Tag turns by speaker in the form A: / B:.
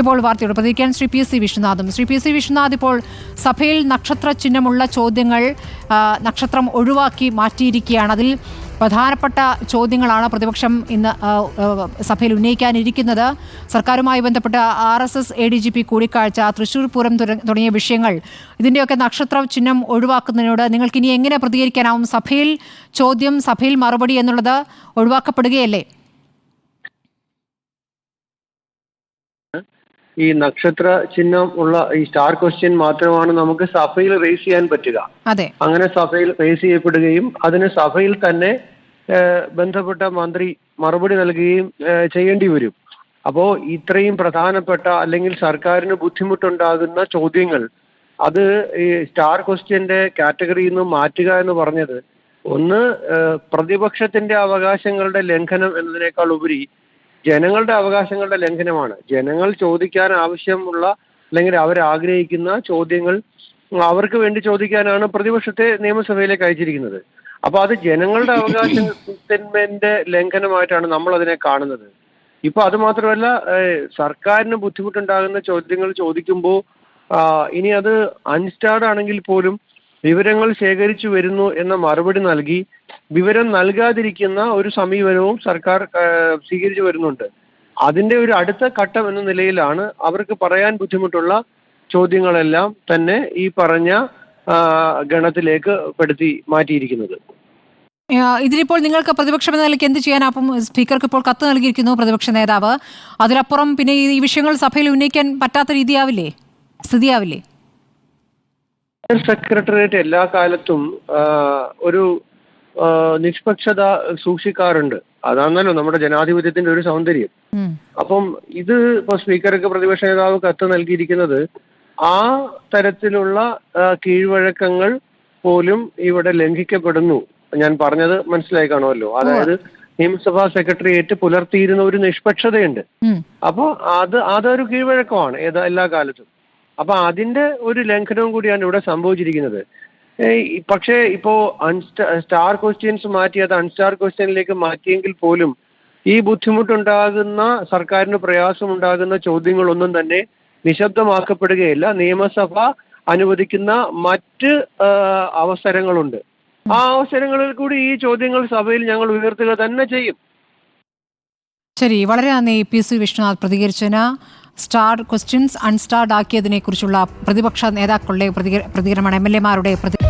A: ഇപ്പോൾ വാർത്തയോട് പ്രതികരിക്കാൻ ശ്രീ പി സി വിശ്വനാഥും. ശ്രീ പി സി വിശ്വനാഥ് ഇപ്പോൾ സഭയിൽ നക്ഷത്ര ചിഹ്നമുള്ള ചോദ്യങ്ങൾ നക്ഷത്രം ഒഴിവാക്കി മാറ്റിയിരിക്കുകയാണ്. അതിൽ പ്രധാനപ്പെട്ട ചോദ്യങ്ങളാണ് പ്രതിപക്ഷം ഇന്ന് സഭയിൽ ഉന്നയിക്കാനിരിക്കുന്നത്. സർക്കാരുമായി ബന്ധപ്പെട്ട R S S A D G P കൂടിക്കാഴ്ച തൃശൂർ പൂരം തുടങ്ങിയ വിഷയങ്ങൾ. ഇതിന്റെയൊക്കെ നക്ഷത്ര ചിഹ്നം ഒഴിവാക്കുന്നതിനോട് നിങ്ങൾക്ക് ഇനി എങ്ങനെ പ്രതികരിക്കാനാവും? സഭയിൽ ചോദ്യം സഭയിൽ മറുപടി എന്നുള്ളത് ഒഴിവാക്കപ്പെടുകയല്ലേ?
B: ഈ നക്ഷത്ര ചിഹ്നം ഉള്ള ഈ സ്റ്റാർ ക്വസ്റ്റ്യൻ മാത്രമാണ് നമുക്ക് സഭയിൽ റേസ് ചെയ്യാൻ പറ്റുക.
A: അതെ.
B: അങ്ങനെ സഭയിൽ റേസ് ചെയ്യപ്പെടുകയും അതിന് സഭയിൽ തന്നെ ബന്ധപ്പെട്ട മന്ത്രി മറുപടി നൽകുകയും ചെയ്യേണ്ടി വരും. അപ്പോ ഇത്രയും പ്രധാനപ്പെട്ട അല്ലെങ്കിൽ സർക്കാരിന് ബുദ്ധിമുട്ടുണ്ടാകുന്ന ചോദ്യങ്ങൾ അത് ഈ സ്റ്റാർ ക്വസ്റ്റ്യന്റെ കാറ്റഗറിയിൽ നിന്ന് മാറ്റുക എന്ന് പറഞ്ഞത് ഒന്ന് പ്രതിപക്ഷത്തിന്റെ അവകാശങ്ങളുടെ ലംഘനം എന്നതിനേക്കാൾ ഉപരി ജനങ്ങളുടെ അവകാശങ്ങളുടെ ലംഘനമാണ്. ജനങ്ങൾ ചോദിക്കാൻ ആവശ്യമുള്ള അല്ലെങ്കിൽ അവർ ആഗ്രഹിക്കുന്ന ചോദ്യങ്ങൾ അവർക്ക് വേണ്ടി ചോദിക്കാനാണ് പ്രതിപക്ഷത്തെ നിയമസഭയിലേക്ക് അയച്ചിരിക്കുന്നത്. അപ്പൊ അത് ജനങ്ങളുടെ അവകാശത്തിന്റെ ലംഘനമായിട്ടാണ് നമ്മൾ അതിനെ കാണുന്നത്. ഇപ്പൊ അത് മാത്രമല്ല സർക്കാരിന് ബുദ്ധിമുട്ടുണ്ടാകുന്ന ചോദ്യങ്ങൾ ചോദിക്കുമ്പോൾ ഇനി അത് അൺസ്റ്റാർഡ് ആണെങ്കിൽ പോലും വിവരങ്ങൾ ശേഖരിച്ചു വരുന്നു എന്ന മറുപടി നൽകി. വിവരം നൽകാതിരിക്കുന്ന ഒരു സമീപനവും സർക്കാർ സ്വീകരിച്ചു വരുന്നുണ്ട്. അതിന്റെ ഒരു അടുത്ത ഘട്ടം എന്ന നിലയിലാണ് അവർക്ക് പറയാൻ ബുദ്ധിമുട്ടുള്ള ചോദ്യങ്ങളെല്ലാം തന്നെ ഈ പറഞ്ഞ ഗണത്തിലേക്ക് പെടുത്തി മാറ്റിയിരിക്കുന്നത്.
A: ഇതിനിപ്പോൾ നിങ്ങൾക്ക് പ്രതിപക്ഷം എന്ന നിലയ്ക്ക് എന്ത് ചെയ്യാൻ അപ്പം സ്പീക്കർക്ക് ഇപ്പോൾ കത്ത് നൽകിയിരിക്കുന്നു പ്രതിപക്ഷ നേതാവ്. അതിലപ്പുറം പിന്നെ ഈ വിഷയങ്ങൾ സഭയിൽ ഉന്നയിക്കാൻ പറ്റാത്ത രീതിയാവില്ലേ? സ്ഥിതിയാവില്ലേ?
B: സെക്രട്ടേറിയറ്റ് എല്ലാ കാലത്തും ഒരു നിഷ്പക്ഷത സൂക്ഷിക്കാറുണ്ട്. അതാണല്ലോ നമ്മുടെ ജനാധിപത്യത്തിന്റെ ഒരു സൗന്ദര്യം. അപ്പം ഇത് ഇപ്പൊ സ്പീക്കർക്ക് പ്രതിപക്ഷ നേതാവ് കത്ത് നൽകിയിരിക്കുന്നത് ആ തരത്തിലുള്ള കീഴ്വഴക്കങ്ങൾ പോലും ഇവിടെ ലംഘിക്കപ്പെടുന്നു. ഞാൻ പറഞ്ഞത് മനസ്സിലായി കാണുമല്ലോ. അതായത് നിയമസഭാ സെക്രട്ടേറിയറ്റ് പുലർത്തിയിരുന്ന ഒരു നിഷ്പക്ഷതയുണ്ട്.
A: അപ്പോൾ
B: അപ്പോ അത് അതൊരു കീഴ്വഴക്കമാണ് ഏതാ എല്ലാ കാലത്തും. അപ്പൊ അതിന്റെ ഒരു ലംഘനവും കൂടിയാണ് ഇവിടെ സംഭവിച്ചിരിക്കുന്നത്. പക്ഷേ ഇപ്പോ അൺസ്റ്റാ സ്റ്റാർ ക്വസ്റ്റ്യൻസ് മാറ്റി അത് അൺസ്റ്റാർ ക്വസ്റ്റ്യനിലേക്ക് മാറ്റിയെങ്കിൽ പോലും ഈ ബുദ്ധിമുട്ടുണ്ടാകുന്ന സർക്കാരിന് പ്രയാസമുണ്ടാകുന്ന ചോദ്യങ്ങളൊന്നും തന്നെ നിശബ്ദമാക്കപ്പെടുകയില്ല. നിയമസഭ അനുവദിക്കുന്ന മറ്റ് അവസരങ്ങളുണ്ട്. ആ അവസരങ്ങളിൽ കൂടി ഈ ചോദ്യങ്ങൾ സഭയിൽ ഞങ്ങൾ ഉയർത്തുക തന്നെ ചെയ്യും.
A: ശരി വളരെ നന്ദി പി സി വിശ്വനാഥ് പ്രതികരിച്ചതിന്. സ്റ്റാർ ക്വസ്റ്റ്യൻസ് അൺസ്റ്റാർഡ് ആക്കിയതിനെക്കുറിച്ചുള്ള പ്രതിപക്ഷ നേതാക്കളുടെ പ്രതികരണമാണ് എം എൽ എമാരുടെ പ്രതി